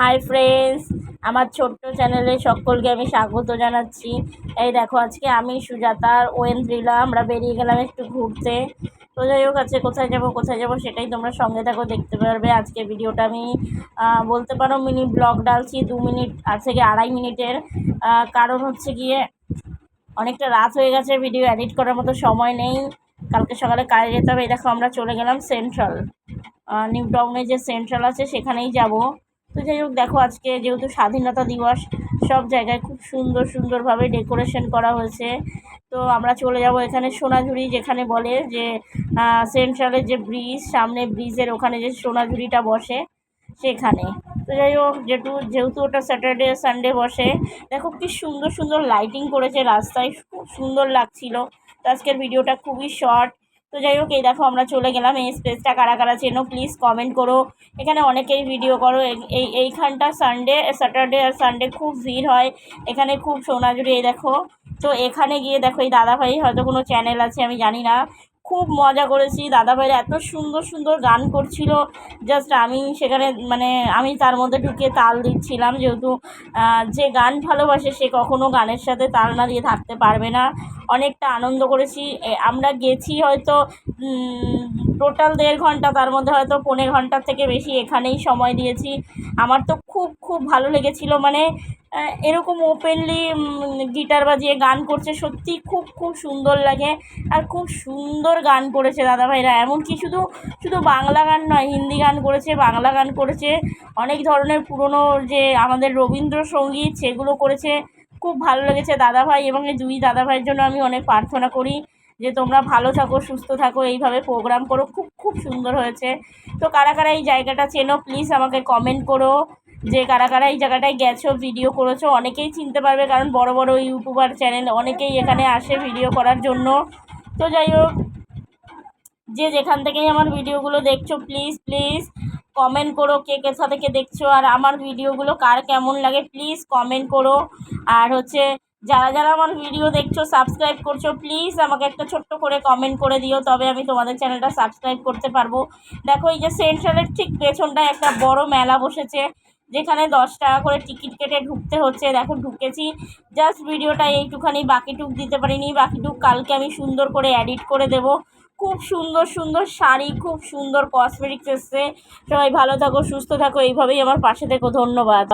Hi friends আমার ছোট্ট চ্যানেলে সকলকে আমি স্বাগত জানাচ্ছি। এই দেখো, আজকে আমি সুজাতা ওয়েন্দ্রিলা আমরা বেরিয়ে গেলাম একটু ঘুরতে। তো যাই হোক, আজকে কোথায় যাব কোথায় যাব সেটাই তোমরা সঙ্গে থাকো, দেখতে পারবে। আজকে ভিডিওটা আমি বলতে পারো মিনি ব্লগ ডালছি, দু মিনিট, আর থেকে আড়াই মিনিটের। কারণ হচ্ছে গিয়ে, অনেকটা রাত হয়ে গেছে ভিডিও এডিট করার মতো সময় নেই। কালকে সকালে কাজে যেতে হবে। এই দেখো, আমরা চলে গেলাম সেন্ট্রাল নিউ টাউনে যে সেন্ট্রাল আছে, সেখানেই যাব। তো যাই হোক, দেখো আজকে যেহেতু স্বাধীনতা দিবস, সব জায়গায় খুব সুন্দর সুন্দরভাবে ডেকোরেশন করা হয়েছে। তো আমরা চলে যাব এখানে সোনাঝুরি, যেখানে বলে যে সেন্ট্রালের যে ব্রিজ, সামনে ব্রিজের ওখানে যে সোনাঝুরিটা বসে, সেখানে। তো যাই হোক, যেহেতু যেহেতু ওটা স্যাটারডে, সানডে বসে, দেখো কি সুন্দর সুন্দর লাইটিং করেছে রাস্তায়, খুব সুন্দর লাগছিল। তো আজকের ভিডিওটা খুবই শর্ট তো যাই হোক, এই দেখো আমরা চলে গেলাম এই স্পেসটা কারা কারা চেনো প্লিজ কমেন্ট করো। এখানে অনেকেই ভিডিও করো। এই- এই, এইখানটা সানডে স্যাটারডে আর সানডে খুব ভিড় হয়। এখানে খুব সোনাঝুরি, এই দেখো। তো এখানে গিয়ে দেখো, এই দাদাভাই হয়তো কোনো চ্যানেল আছে, আমি জানি না। খুব মজা করেছি। দাদাভাইরা এত সুন্দর সুন্দর গান করছিল। জাস্ট আমি সেখানে মানে আমি তার মধ্যে ঢুকে তাল দিচ্ছিলাম যেহেতু যে গান ভালোবাসে সে কখনো গানের সাথে তাল না দিয়ে থাকতে পারবে না। অনেকটা আনন্দ করেছি। আমরা গেছি হয়তো টোটাল দেড় ঘণ্টা, তার মধ্যে হয়তো পনেরো ঘণ্টার থেকে বেশি এখানেই সময় দিয়েছি। আমার তো খুব খুব ভালো লেগেছিল মানে এরকম ওপেনলি গিটার বাজিয়ে গান করছে, সত্যি খুব খুব সুন্দর লাগে। আর খুব সুন্দর গান করেছে দাদাভাইরা। এমনকি শুধু শুধু বাংলা গান নয়, হিন্দি গান করেছে, বাংলা গান করেছে। অনেক ধরনের পুরনো যে আমাদের রবীন্দ্রসঙ্গীত, সেগুলো করেছে। খুব ভালো লেগেছে দাদাভাই এবং এই দুই দাদাভাইয়ের জন্য আমি অনেক প্রার্থনা করি। যে তোমরা ভালো থাকো, সুস্থ থাকো, এইভাবে প্রোগ্রাম করো, খুব খুব সুন্দর হয়েছে। তো কারা কারা এই জায়গাটা চেনো প্লিজ আমাকে কমেন্ট করো। যে কারা কারা এই জায়গাটায় গেছো ভিডিও করেছ, অনেকেই চিনতে পারবে কারণ বড় বড় ইউটিউবার চ্যানেল অনেকেই এখানে আসে ভিডিও করার জন্য। তো যাই হোক, যে যেখান থেকেই আমার ভিডিওগুলো দেখছ প্লিজ প্লিজ কমেন্ট করো কে কোথা থেকে দেখছ, আর আমার ভিডিওগুলো কার কেমন লাগে প্লিজ কমেন্ট করো। আর হচ্ছে যারা যারা আমার ভিডিও দেখছ সাবস্ক্রাইব করছ প্লিজ আমাকে একটা ছোট্ট করে কমেন্ট করে দিও, তবে আমি তোমাদের চ্যানেলটা সাবস্ক্রাইব করতে পারব। দেখো, এই যে সেন্ট্রালের ঠিক পেছনটায় একটা বড় মেলা বসেছে, যেখানে দশ টাকা করে টিকিট কেটে ঢুকতে হচ্ছে। দেখো, ঢুকেছি। জাস্ট ভিডিওটা এইটুখানি, বাকিটুক দিতে পারিনি। বাকিটুক কালকে আমি সুন্দর করে এডিট করে দেবো। খুব সুন্দর সুন্দর শাড়ি, খুব সুন্দর কসমেটিক্স এসছে। সবাই ভালো থাকো, সুস্থ থাকো। এইভাবেই আমার পাশে থেকো। ধন্যবাদ।